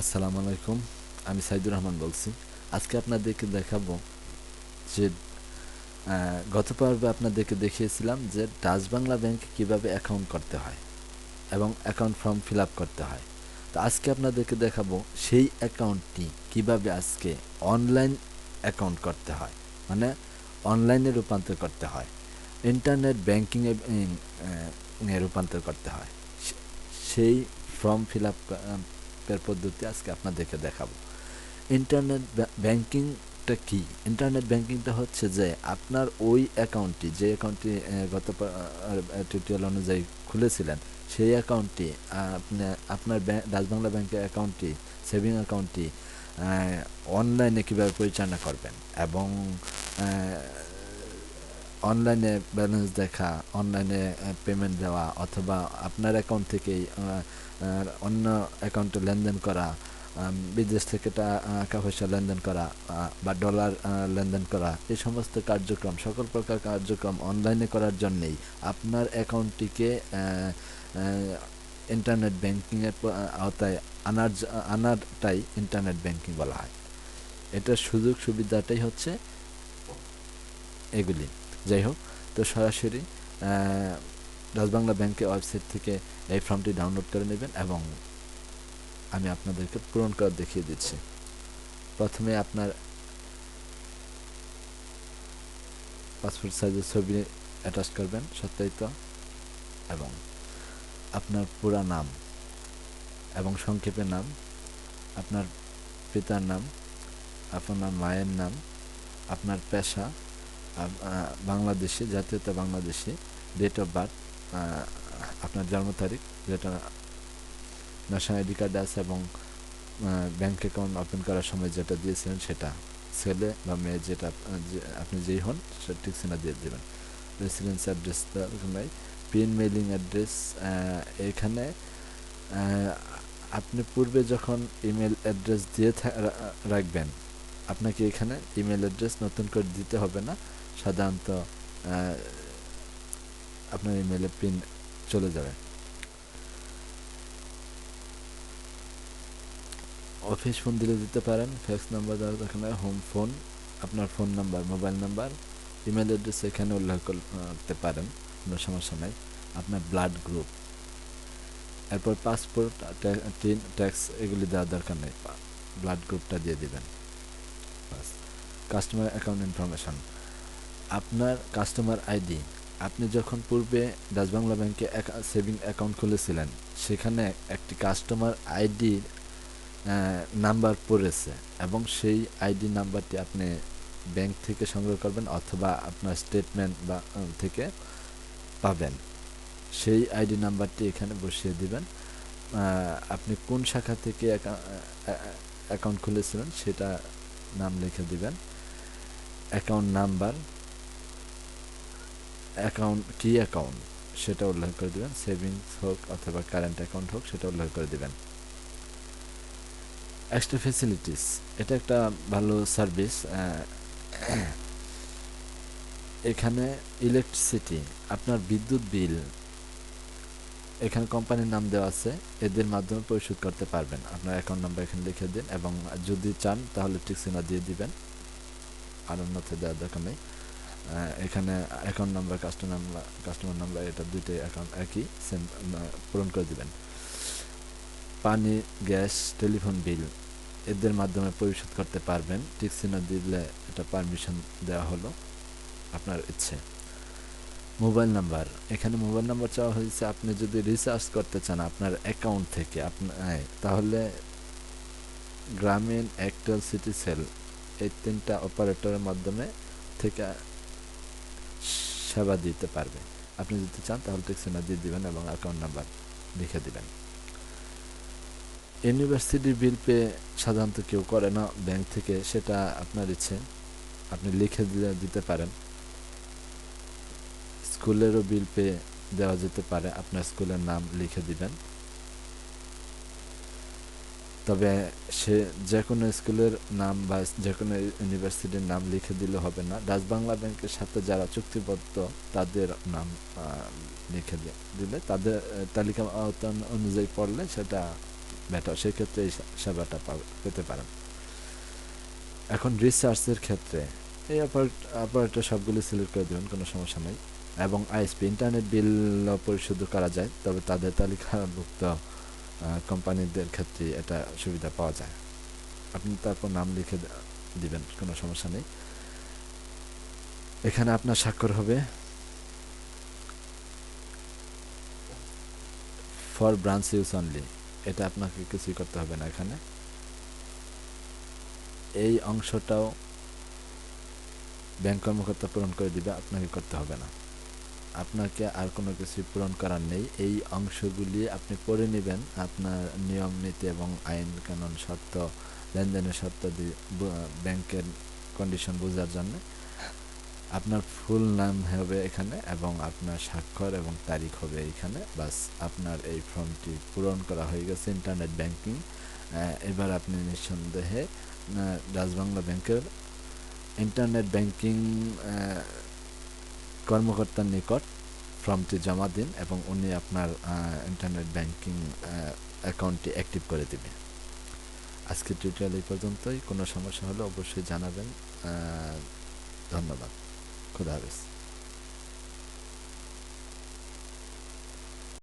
আসসালামু আলাইকুম, আমি সাইদুর রহমান বলছি। আজকে আপনাদেরকে দেখাবো যে গত পর্বে আপনাদেরকে দেখিয়েছিলাম যে ডাচ বাংলা ব্যাংকে কীভাবে অ্যাকাউন্ট করতে হয় এবং অ্যাকাউন্ট ফর্ম ফিল করতে হয়। তো আজকে আপনাদেরকে দেখাবো সেই অ্যাকাউন্টটি কীভাবে আজকে অনলাইন অ্যাকাউন্ট করতে হয় মানে অনলাইনে রূপান্তর করতে হয় ইন্টারনেট ব্যাংকিংয়ে রূপান্তর করতে হয়। সেই ফর্ম ফিল আপ এর পদ্ধতি আজকে আপনাদেরকে দেখাবো। ইন্টারনেট ব্যাংকিংটা কি? ইন্টারনেট ব্যাংকিংটা হচ্ছে যে আপনার ওই অ্যাকাউন্টটি, যে অ্যাকাউন্টটি গত টিউটোরিয়াল অনুযায়ী খুলেছিলেন, সেই অ্যাকাউন্টটি আপনি, আপনার বাংলা ব্যাংকের অ্যাকাউন্টটি, সেভিং অ্যাকাউন্টটি অনলাইনে কীভাবে পরিচালনা করবেন এবং অনলাইনে ব্যালেন্স দেখা অনলাইনে পেমেন্ট দেওয়া অথবা আপনার অ্যাকাউন্ট থেকেই আহ, আহ, অন্য অ্যাকাউন্টে লেনদেন করা বিদেশ থেকে টাকা পয়সা লেনদেন করা বা ডলার লেনদেন করা এই সমস্ত কার্যক্রম সকল প্রকার কার্যক্রম অনলাইনে করার জন্যেই আপনার অ্যাকাউন্টটিকে ইন্টারনেট ব্যাংকিংয়ের আওতায় আনার আনারটাই ইন্টারনেট ব্যাংকিং বলা হয়। এটার সুযোগ সুবিধাটাই হচ্ছে এগুলি। যাই হোক, তো সরাসরি রাজবাংলা ব্যাংকের ওয়েবসাইট থেকে এই ফর্মটি ডাউনলোড করে নেবেন এবং আমি আপনাদেরকে পূরণ করে দেখিয়ে দিচ্ছি। প্রথমে আপনার পাসপোর্ট সাইজের ছবি অ্যাটাচ করবেন সত্যায়িত এবং আপনার পুরা নাম এবং সংক্ষেপে নাম, আপনার পিতার নাম, আপনার মায়ের নাম, আপনার পেশা বাংলাদেশি, জাতীয়তা বাংলাদেশি ডেট অফ বার্থ আপনার জন্ম তারিখ, যেটা ন্যাশনাল আইডি কার্ডে আছে এবং ব্যাংক অ্যাকাউন্ট ওপেন করার সময় যেটা দিয়েছিলেন সেটা ছেলে বা মেয়ে যেটা আপনি যেই হন সেটা ঠিক সিনা দিয়ে দেবেন। রেসিডেন্স অ্যাড্রেস নাই পিন মেইলিং অ্যাড্রেস এখানে আপনি পূর্বে যখন ইমেল অ্যাড্রেস দিয়ে রাখবেন, আপনাকে এখানে ইমেল অ্যাড্রেস নতুন করে দিতে হবে না। সাধারণত আপনার ইমেলে পিন চলে যাবে। অফিস ফোন দিলে দিতে পারেন ফ্যাক্স নাম্বার দরকার নেই হোম ফোন আপনার phone number mobile number email address এখানে উল্লেখ করতে পারেন, কোনো সমস্যা নাই। আপনার ব্লাড গ্রুপ এরপর পাসপোর্ট ট্যাক্স এগুলি দেওয়ার দরকার নেই ব্লাড গ্রুপটা দিয়ে দিবেন। কাস্টমার অ্যাকাউন্ট ইনফরমেশন আপনার কাস্টমার আইডি আপনি যখন পূর্বে বাংলা ব্যাংকে সেভিং অ্যাকাউন্ট খুলেছিলেন, সেখানে একটি কাস্টমার আইডি নাম্বার পড়েছে এবং সেই আইডি নাম্বারটি আপনি ব্যাংক থেকে সংগ্রহ করবেন অথবা আপনার স্টেটমেন্ট বা থেকে পাবেন। সেই আইডি নাম্বারটি এখানে বসিয়ে দিবেন। আপনি কোন শাখা থেকে অ্যাকাউন্ট খুলেছিলেন সেটা নাম লিখে দিবেন। অ্যাকাউন্ট নাম্বার অ্যাকাউন্ট কি অ্যাকাউন্ট সেটা উল্লেখ করে দিবেন। সেভিংস হোক অথবা কারেন্ট অ্যাকাউন্ট হোক, সেটা উল্লেখ করে দিবেন। এক্সট্রা ফেসিলিটিস এটা একটা ভালো সার্ভিস এখানে ইলেকট্রিসিটি আপনার বিদ্যুৎ বিল এখানে কোম্পানির নাম দেওয়া আছে, এদের মাধ্যমে পরিশোধ করতে পারবেন। আপনার অ্যাকাউন্ট নাম্বার এখানে লিখে দিন এবং যদি চান, তাহলে ঠিক টিক্সিনা দিয়ে দিবেন। আর অন্যথা দেওয়ার দরকার নেই। এখানে account number customer number customer number এটা দুইটাই অ্যাকাউন্ট একই সেম পূরণ করে দিবেন। পানি, গ্যাস টেলিফোন বিল এদের মাধ্যমে পরিশোধ করতে পারবেন। টিক্সিনা দিলে এটা পারমিশন দেওয়া হলো আপনার ইচ্ছে। মোবাইল নাম্বার, এখানে মোবাইল নাম্বার চাওয়া হয়েছে, আপনি যদি রিচার্জ করতে চান আপনার অ্যাকাউন্ট থেকে আপনার তাহলে গ্রামীণ এয়ারটেল সিটি সেল এই তিনটা অপারেটরের মাধ্যমে থেকে সেবা দিতে পারবে। আপনি যদি চান, তাহলে টিক্সিনা দিয়ে দেবেন এবং অ্যাকাউন্ট নাম্বার লিখে দেবেন। ইউনিভার্সিটি বিল পে সাধারণত কেউ করে না, ব্যাংক থেকে সেটা আপনার ইচ্ছে। আপনি লিখে দিতে পারেন। স্কুলেরও বিল পে দেওয়া যেতে পারে, আপনার স্কুলের নাম লিখে দিবেন। তবে সে যে কোনো স্কুলের নাম বা যে কোনো ইউনিভার্সিটির নাম লিখে দিলে হবে না। ডাচ বাংলা ব্যাংকের সাথে যারা চুক্তিবদ্ধ, তাদের নাম লিখে দিলে তাদের তালিকা আওতা অনুযায়ী পড়লে সেটা বেটার সেক্ষেত্রে এই সেবাটা পেতে পারেন। এখন রিসার্চের ক্ষেত্রে, এই অপারেটর সবগুলি সিলেক্ট করে দেবেন, কোনো সমস্যা নেই। এবং আইএসপি ইন্টারনেট বিল পরিশোধ করা যায়, তবে তাদের তালিকাভুক্ত কোম্পানিদের ক্ষেত্রে এটা সুবিধা পাওয়া যায়। আপনি তারপর নাম লিখে দিবেন, কোনো সমস্যা নেই। এখানে আপনার স্বাক্ষর হবে ফর ব্রাঞ্চ ইউজ অনলি এটা আপনাকে কিছুই করতে হবে না এখানে। এই অংশটাও ব্যাংক কর্মকর্তা পূরণ করে দিবে, আপনাকে করতে হবে না। আপনাকে আর কোনো কিছু পূরণ করার নেই। এই অংশগুলি আপনি পড়ে নেবেন। আপনার নিয়ম, নীতি এবং আইন, কানুন, শর্ত, লেনদেনের শর্ত ব্যাংকের কন্ডিশন বোঝার জন্য। আপনার ফুল নাম হবে এখানে এবং আপনার স্বাক্ষর এবং তারিখ হবে এখানে বাস আপনার এই ফর্মটি পূরণ করা হয়ে গেছে ইন্টারনেট ব্যাংকিং এবার আপনি নিঃসন্দেহে রাজবাংলা ব্যাংকের ইন্টারনেট ব্যাংকিং কর্মকর্তার নিকট ফর্মটি জমা দিন এবং উনি আপনার ইন্টারনেট ব্যাংকিং অ্যাকাউন্টটি অ্যাক্টিভ করে দেবে। আজকের টিউটোরিয়াল এই পর্যন্তই। কোনো সমস্যা হলে অবশ্যই জানাবেন। ধন্যবাদ। খুদা হাফেজ।